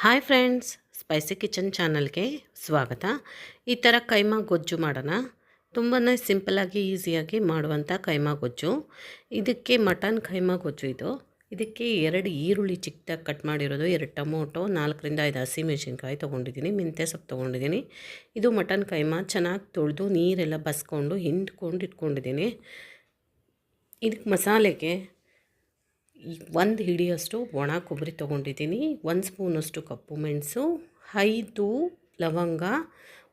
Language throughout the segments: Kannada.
ಹಾಯ್ ಫ್ರೆಂಡ್ಸ್, ಸ್ಪೈಸಿ ಕಿಚನ್ ಚಾನಲ್ಗೆ ಸ್ವಾಗತ. ಈ ಥರ ಕೈಮಾ ಗೊಜ್ಜು ಮಾಡೋಣ. ತುಂಬಾ ಸಿಂಪಲಾಗಿ ಈಸಿಯಾಗಿ ಮಾಡುವಂಥ ಕೈಮಾ ಗೊಜ್ಜು. ಇದಕ್ಕೆ ಮಟನ್ ಕೈಮಾ ಗೊಜ್ಜು ಇದು. ಇದಕ್ಕೆ ಎರಡು ಈರುಳ್ಳಿ ಚಿಕ್ಕದಾಗಿ ಕಟ್ ಮಾಡಿರೋದು. ಎರಡು ಟೊಮೊಟೊ, ನಾಲ್ಕರಿಂದ ಐದು ಹಸಿಮೆಣ್ಸಿನ್ಕಾಯಿ ತೊಗೊಂಡಿದ್ದೀನಿ. ಮೆಂತ್ಯ ಸೊಪ್ಪು ತೊಗೊಂಡಿದ್ದೀನಿ. ಇದು ಮಟನ್ ಕೈಮಾ. ಚೆನ್ನಾಗಿ ತೊಳೆದು ನೀರೆಲ್ಲ ಬಸ್ಕೊಂಡು ಹಿಂಡ್ಕೊಂಡು ಇಟ್ಕೊಂಡಿದ್ದೀನಿ. ಇದಕ್ಕೆ ಮಸಾಲೆಗೆ ಒಂದು ಹಿಡಿಯಷ್ಟು ಒಣ ಕೊಬ್ಬರಿ ತೊಗೊಂಡಿದ್ದೀನಿ. ಒಂದು ಸ್ಪೂನಷ್ಟು ಕಪ್ಪು ಮೆಣಸು, ಐದು ಲವಂಗ,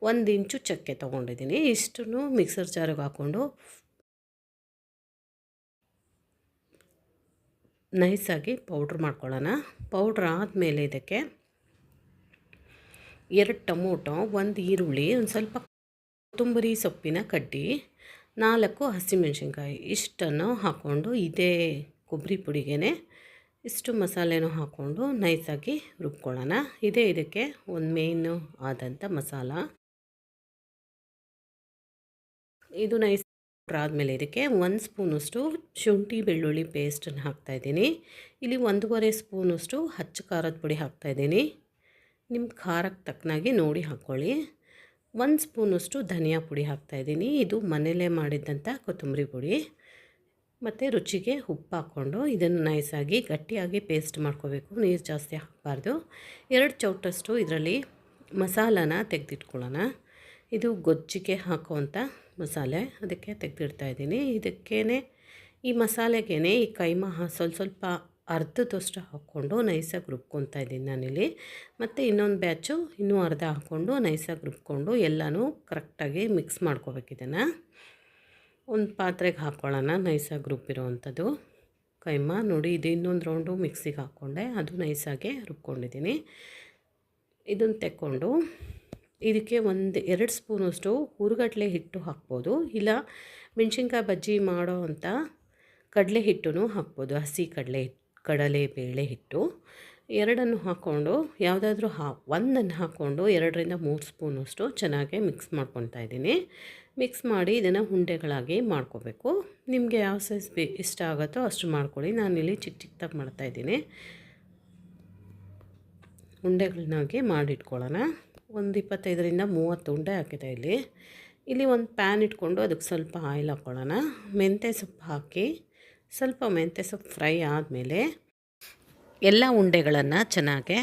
ಒಂದು ಇಂಚು ಚಕ್ಕೆ ತೊಗೊಂಡಿದ್ದೀನಿ. ಇಷ್ಟನ್ನು ಮಿಕ್ಸರ್ ಜಾರಿಗೆ ಹಾಕ್ಕೊಂಡು ನೈಸಾಗಿ ಪೌಡ್ರ್ ಮಾಡ್ಕೊಳ್ಳೋಣ. ಪೌಡ್ರ್ ಆದಮೇಲೆ ಇದಕ್ಕೆ ಎರಡು ಟೊಮೊಟೊ, ಒಂದು ಈರುಳ್ಳಿ, ಒಂದು ಸ್ವಲ್ಪ ಕೊತ್ತಂಬರಿ ಸೊಪ್ಪಿನ ಕಡ್ಡಿ, ನಾಲ್ಕು ಹಸಿಮೆಣಸಿನ್ಕಾಯಿ ಇಷ್ಟನ್ನು ಹಾಕ್ಕೊಂಡು ಇದೇ ಕೊಬ್ಬರಿ ಪುಡಿಗೆ ಇಷ್ಟು ಮಸಾಲೆನೂ ಹಾಕ್ಕೊಂಡು ನೈಸಾಗಿ ರುಬ್ಕೊಳ್ಳೋಣ. ಇದೇ ಇದಕ್ಕೆ ಒಂದು ಮೇಯ್ನು ಆದಂಥ ಮಸಾಲ. ಇದು ನೈಸ್ ಆದಮೇಲೆ ಇದಕ್ಕೆ ಒಂದು ಸ್ಪೂನಷ್ಟು ಶುಂಠಿ ಬೆಳ್ಳುಳ್ಳಿ ಪೇಸ್ಟನ್ನು ಹಾಕ್ತಾಯಿದ್ದೀನಿ ಇಲ್ಲಿ ಒಂದೂವರೆ ಸ್ಪೂನಷ್ಟು ಹಚ್ಚ ಖಾರದ ಪುಡಿ ಹಾಕ್ತಾಯಿದ್ದೀನಿ ನಿಮ್ಮ ಖಾರಕ್ಕೆ ತಕ್ಕನಾಗಿ ನೋಡಿ ಹಾಕ್ಕೊಳ್ಳಿ. ಒಂದು ಸ್ಪೂನಷ್ಟು ಧನಿಯಾ ಪುಡಿ ಹಾಕ್ತಾಯಿದ್ದೀನಿ ಇದು ಮನೆಯಲ್ಲೇ ಮಾಡಿದ್ದಂಥ ಕೊತ್ತಂಬರಿ ಪುಡಿ. ಮತ್ತು ರುಚಿಗೆ ಉಪ್ಪು ಹಾಕ್ಕೊಂಡು ಇದನ್ನು ನೈಸಾಗಿ ಗಟ್ಟಿಯಾಗಿ ಪೇಸ್ಟ್ ಮಾಡ್ಕೋಬೇಕು. ನೀರು ಜಾಸ್ತಿ ಹಾಕಬಾರ್ದು. ಎರಡು ಚೌಟಷ್ಟು ಇದರಲ್ಲಿ ಮಸಾಲಾನ ತೆಗೆದಿಟ್ಕೊಳ್ಳೋಣ. ಇದು ಗೊಜ್ಜಿಗೆ ಹಾಕುವಂಥ ಮಸಾಲೆ. ಅದಕ್ಕೆ ತೆಗೆದಿಡ್ತಾ ಇದ್ದೀನಿ. ಇದಕ್ಕೇ ಈ ಮಸಾಲೆಗೇ ಈ ಕೈಮಾ ಸ್ವಲ್ಪ ಸ್ವಲ್ಪ ಅರ್ಧದಷ್ಟು ಹಾಕ್ಕೊಂಡು ನೈಸಾಗಿ ರುಬ್ಕೊತಾ ಇದ್ದೀನಿ ನಾನಿಲ್ಲಿ. ಮತ್ತು ಇನ್ನೊಂದು ಬ್ಯಾಚು ಇನ್ನೂ ಅರ್ಧ ಹಾಕ್ಕೊಂಡು ನೈಸಾಗಿ ರುಬ್ಕೊಂಡು ಎಲ್ಲನೂ ಕರೆಕ್ಟಾಗಿ ಮಿಕ್ಸ್ ಮಾಡ್ಕೋಬೇಕು ಇದನ್ನು. ಒಂದು ಪಾತ್ರೆಗೆ ಹಾಕ್ಕೊಳ್ಳೋಣ ನೈಸಾಗಿ ರುಬ್ಬಿರೋವಂಥದ್ದು. ಕೈಮಾ ನೋಡಿ, ಇದು ಇನ್ನೊಂದು ರೌಂಡು ಮಿಕ್ಸಿಗೆ ಹಾಕ್ಕೊಂಡೆ, ಅದು ನೈಸಾಗೆ ರುಬ್ಕೊಂಡಿದ್ದೀನಿ. ಇದನ್ನು ತೆಕ್ಕೊಂಡು ಇದಕ್ಕೆ ಒಂದು, ಎರಡು ಸ್ಪೂನಷ್ಟು ಹುರುಗಡ್ಲೆ ಹಿಟ್ಟು ಹಾಕ್ಬೋದು, ಇಲ್ಲ ಮೆಣಸಿನ್ಕಾಯಿ ಬಜ್ಜಿ ಮಾಡೋ ಅಂಥ ಕಡಲೆ ಹಿಟ್ಟು ಹಾಕ್ಬೋದು, ಹಸಿ ಕಡಲೆ ಕಡಲೆ ಬೇಳೆ ಹಿಟ್ಟು. ಎರಡನ್ನು ಹಾಕ್ಕೊಂಡು ಯಾವುದಾದ್ರೂ ಹಾ, ಒಂದನ್ನು ಹಾಕ್ಕೊಂಡು ಎರಡರಿಂದ ಮೂರು ಸ್ಪೂನಷ್ಟು ಚೆನ್ನಾಗಿ ಮಿಕ್ಸ್ ಮಾಡ್ಕೊತಾ ಇದ್ದೀನಿ. ಮಿಕ್ಸ್ ಮಾಡಿ ಇದನ್ನು ಉಂಡೆಗಳಾಗಿ ಮಾಡ್ಕೋಬೇಕು. ನಿಮಗೆ ಯಾವ ಸೈಜ್ ಬೇ, ಇಷ್ಟ ಆಗುತ್ತೋ ಅಷ್ಟು ಮಾಡ್ಕೊಳ್ಳಿ. ನಾನಿಲ್ಲಿ ಚಿಕ್ಕ ಚಿಕ್ಕದಾಗಿ ಮಾಡ್ತಾಯಿದ್ದೀನಿ ಉಂಡೆಗಳನ್ನಾಗಿ ಮಾಡಿಟ್ಕೊಳ್ಳೋಣ. ಒಂದು ಇಪ್ಪತ್ತೈದರಿಂದ ಮೂವತ್ತು ಉಂಡೆ ಹಾಕಿದೆ ಇಲ್ಲಿ. ಇಲ್ಲಿ ಒಂದು ಪ್ಯಾನ್ ಇಟ್ಕೊಂಡು ಅದಕ್ಕೆ ಸ್ವಲ್ಪ ಆಯಿಲ್ ಹಾಕ್ಕೊಳ್ಳೋಣ. ಮೆಂತ್ಯ ಸೊಪ್ಪು ಹಾಕಿ ಸ್ವಲ್ಪ ಮೆಂತ್ಯ ಸೊಪ್ಪು ಫ್ರೈ ಆದಮೇಲೆ ಎಲ್ಲ ಉಂಡೆಗಳನ್ನು ಚೆನ್ನಾಗೆ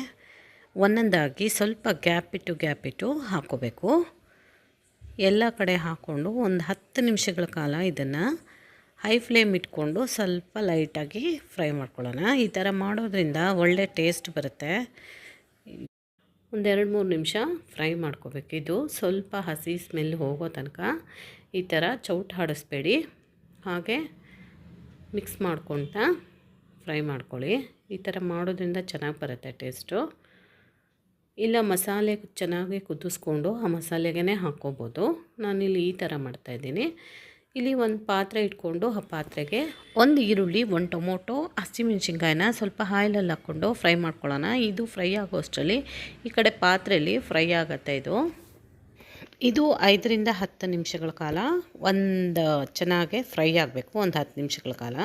ಒಂದೊಂದಾಗಿ ಸ್ವಲ್ಪ ಗ್ಯಾಪ್ ಇಟ್ಟು ಗ್ಯಾಪ್ ಇಟ್ಟು ಹಾಕೋಬೇಕು. ಎಲ್ಲ ಕಡೆ ಹಾಕ್ಕೊಂಡು ಒಂದು ಹತ್ತು ನಿಮಿಷಗಳ ಕಾಲ ಇದನ್ನು ಹೈ ಫ್ಲೇಮ್ ಇಟ್ಕೊಂಡು ಸ್ವಲ್ಪ ಲೈಟಾಗಿ ಫ್ರೈ ಮಾಡ್ಕೊಳ್ಳೋಣ. ಈ ಥರ ಮಾಡೋದ್ರಿಂದ ಒಳ್ಳೆ ಟೇಸ್ಟ್ ಬರುತ್ತೆ. ಒಂದೆರಡು ಮೂರು ನಿಮಿಷ ಫ್ರೈ ಮಾಡ್ಕೋಬೇಕು. ಇದು ಸ್ವಲ್ಪ ಹಸಿ ಸ್ಮೆಲ್ ಹೋಗೋ ತನಕ ಈ ಥರ ಚೌಟ್ ಹಾಡಿಸ್ಬೇಡಿ. ಹಾಗೆ ಮಿಕ್ಸ್ ಮಾಡ್ಕೊತ ಫ್ರೈ ಮಾಡ್ಕೊಳ್ಳಿ. ಈ ಥರ ಮಾಡೋದ್ರಿಂದ ಚೆನ್ನಾಗಿ ಬರುತ್ತೆ ಟೇಸ್ಟು. ಇಲ್ಲ ಮಸಾಲೆ ಚೆನ್ನಾಗಿ ಕುದಿಸ್ಕೊಂಡು ಆ ಮಸಾಲೆಗೇ ಹಾಕ್ಕೋಬೋದು. ನಾನಿಲ್ಲಿ ಈ ಥರ ಮಾಡ್ತಾಯಿದ್ದೀನಿ ಇಲ್ಲಿ ಒಂದು ಪಾತ್ರೆ ಇಟ್ಕೊಂಡು ಆ ಪಾತ್ರೆಗೆ ಒಂದು ಈರುಳ್ಳಿ, ಒಂದು ಟೊಮೊಟೊ, ಹಸಿಮೆಣ್ಸಿನ್ಕಾಯಿನ ಸ್ವಲ್ಪ ಆಯಿಲಲ್ಲಿ ಹಾಕ್ಕೊಂಡು ಫ್ರೈ ಮಾಡ್ಕೊಳ್ಳೋಣ. ಇದು ಫ್ರೈ ಆಗೋ ಅಷ್ಟರಲ್ಲಿ ಈ ಕಡೆ ಪಾತ್ರೆಯಲ್ಲಿ ಫ್ರೈ ಆಗುತ್ತೆ ಇದು. ಇದು ಐದರಿಂದ ಹತ್ತು ನಿಮಿಷಗಳ ಕಾಲ ಒಂದು ಚೆನ್ನಾಗೆ ಫ್ರೈ ಆಗಬೇಕು. ಒಂದು ಹತ್ತು ನಿಮಿಷಗಳ ಕಾಲ.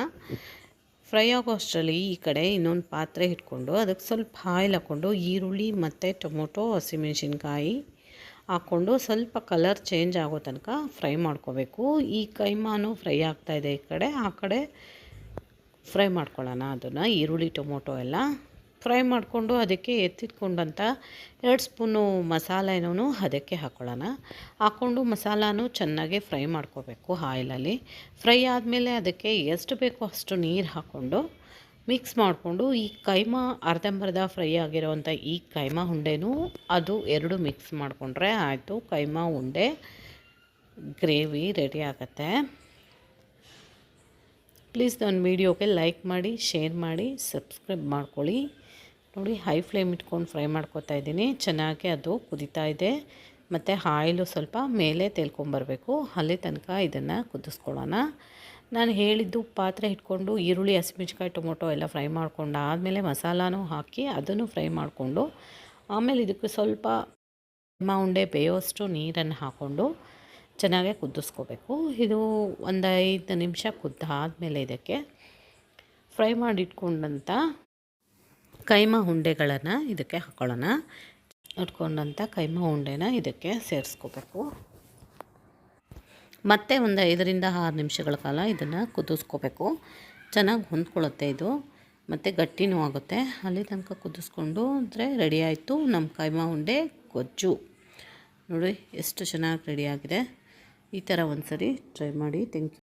ಫ್ರೈ ಆಗೋ ಅಷ್ಟರಲ್ಲಿ ಈ ಕಡೆ ಇನ್ನೊಂದು ಪಾತ್ರೆ ಇಟ್ಕೊಂಡು ಅದಕ್ಕೆ ಸ್ವಲ್ಪ ಆಯಿಲ್ ಹಾಕ್ಕೊಂಡು ಈರುಳ್ಳಿ ಮತ್ತು ಟೊಮೊಟೊ, ಹಸಿಮೆಣ್ಸಿನ್ಕಾಯಿ ಹಾಕ್ಕೊಂಡು ಸ್ವಲ್ಪ ಕಲರ್ ಚೇಂಜ್ ಆಗೋ ತನಕ ಫ್ರೈ ಮಾಡ್ಕೋಬೇಕು. ಈ ಕೈಮಾನು ಫ್ರೈ ಆಗ್ತಾಯಿದೆ ಈ ಕಡೆ. ಆ ಕಡೆ ಫ್ರೈ ಮಾಡ್ಕೊಳ್ಳೋಣ ಅದನ್ನು, ಈರುಳ್ಳಿ, ಟೊಮೊಟೊ ಎಲ್ಲ. ಫ್ರೈ ಮಾಡಿಕೊಂಡು ಅದಕ್ಕೆ ಎತ್ತಿಟ್ಕೊಂಡಂಥ ಎರಡು ಸ್ಪೂನು ಮಸಾಲೆನೂ ಅದಕ್ಕೆ ಹಾಕ್ಕೊಳ್ಳೋಣ ಹಾಕ್ಕೊಂಡು ಮಸಾಲಾನು ಚೆನ್ನಾಗಿ ಫ್ರೈ ಮಾಡ್ಕೋಬೇಕು ಆಯಿಲಲ್ಲಿ. ಫ್ರೈ ಆದಮೇಲೆ ಅದಕ್ಕೆ ಎಷ್ಟು ಬೇಕೋ ಅಷ್ಟು ನೀರು ಹಾಕ್ಕೊಂಡು ಮಿಕ್ಸ್ ಮಾಡಿಕೊಂಡು ಈ ಕೈಮಾ ಅರ್ಧಂಬರ್ಧ ಫ್ರೈ ಆಗಿರೋವಂಥ ಈ ಕೈಮಾ ಉಂಡೆನೂ ಅದು ಎರಡು ಮಿಕ್ಸ್ ಮಾಡಿಕೊಂಡ್ರೆ ಆಯಿತು. ಕೈಮಾ ಉಂಡೆ, ಗ್ರೇವಿ ರೆಡಿ ಆಗುತ್ತೆ. ಪ್ಲೀಸ್ ನನ್ನ ವೀಡಿಯೋಗೆ ಲೈಕ್ ಮಾಡಿ, ಶೇರ್ ಮಾಡಿ, ಸಬ್ಸ್ಕ್ರೈಬ್ ಮಾಡ್ಕೊಳ್ಳಿ. ನೋಡಿ ಹೈ ಫ್ಲೇಮ್ ಇಟ್ಕೊಂಡು ಫ್ರೈ ಮಾಡ್ಕೊತಾ ಇದ್ದೀನಿ. ಚೆನ್ನಾಗಿ ಅದು ಕುದೀತಾ ಇದೆ. ಮತ್ತು ಆಯಿಲು ಸ್ವಲ್ಪ ಮೇಲೆ ತೇಲ್ಕೊಂಬರಬೇಕು ಅಲ್ಲಿ ತನಕ ಇದನ್ನು ಕುದಿಸ್ಕೊಳ್ಳೋಣ. ನಾನು ಹೇಳಿದ್ದು ಪಾತ್ರೆ ಇಟ್ಕೊಂಡು ಈರುಳ್ಳಿ ಹಸಿಮೆಣ್ಸಿಕಾಯಿ ಟೊಮೊಟೊ ಎಲ್ಲ ಫ್ರೈ ಮಾಡ್ಕೊಂಡು ಆದಮೇಲೆ ಮಸಾಲಾನು ಹಾಕಿ ಅದನ್ನು ಫ್ರೈ ಮಾಡಿಕೊಂಡು ಆಮೇಲೆ ಇದಕ್ಕೆ ಸ್ವಲ್ಪ ಮಾ ಉಂಡೆ ಬೇಯೋಷ್ಟು ನೀರನ್ನು ಹಾಕ್ಕೊಂಡು ಚೆನ್ನಾಗೆ ಕುದಿಸ್ಕೋಬೇಕು. ಇದು ಒಂದು ಐದು ನಿಮಿಷ ಕುದ್ದಾದಮೇಲೆ ಇದಕ್ಕೆ ಫ್ರೈ ಮಾಡಿ ಇಟ್ಕೊಂಡಂಥ ಕೈಮಾ ಉಂಡೆಗಳನ್ನು ಇದಕ್ಕೆ ಹಾಕೊಳ್ಳೋಣ. ಇಟ್ಕೊಂಡಂಥ ಕೈಮ ಉಂಡೆನ ಇದಕ್ಕೆ ಸೇರಿಸ್ಕೋಬೇಕು. ಮತ್ತೆ ಒಂದು ಐದರಿಂದ ಆರು ನಿಮಿಷಗಳ ಕಾಲ ಇದನ್ನು ಕುದಿಸ್ಕೋಬೇಕು. ಚೆನ್ನಾಗಿ ಹೊಂದ್ಕೊಳ್ಳುತ್ತೆ ಇದು. ಮತ್ತು ಗಟ್ಟಿನೂ ಆಗುತ್ತೆ. ಅಲ್ಲಿ ತನಕ ಕುದಿಸ್ಕೊಂಡು ಅಂದರೆ ರೆಡಿ ಆಯಿತು. ನಮ್ಮ ಕೈಮ ಉಂಡೆ ಗೊಜ್ಜು. ನೋಡಿ, ಎಷ್ಟು ಚೆನ್ನಾಗಿ ರೆಡಿಯಾಗಿದೆ ಈ ಥರ ಒಂದು ಸರಿ ಟ್ರೈ ಮಾಡಿ ಥ್ಯಾಂಕ್ ಯು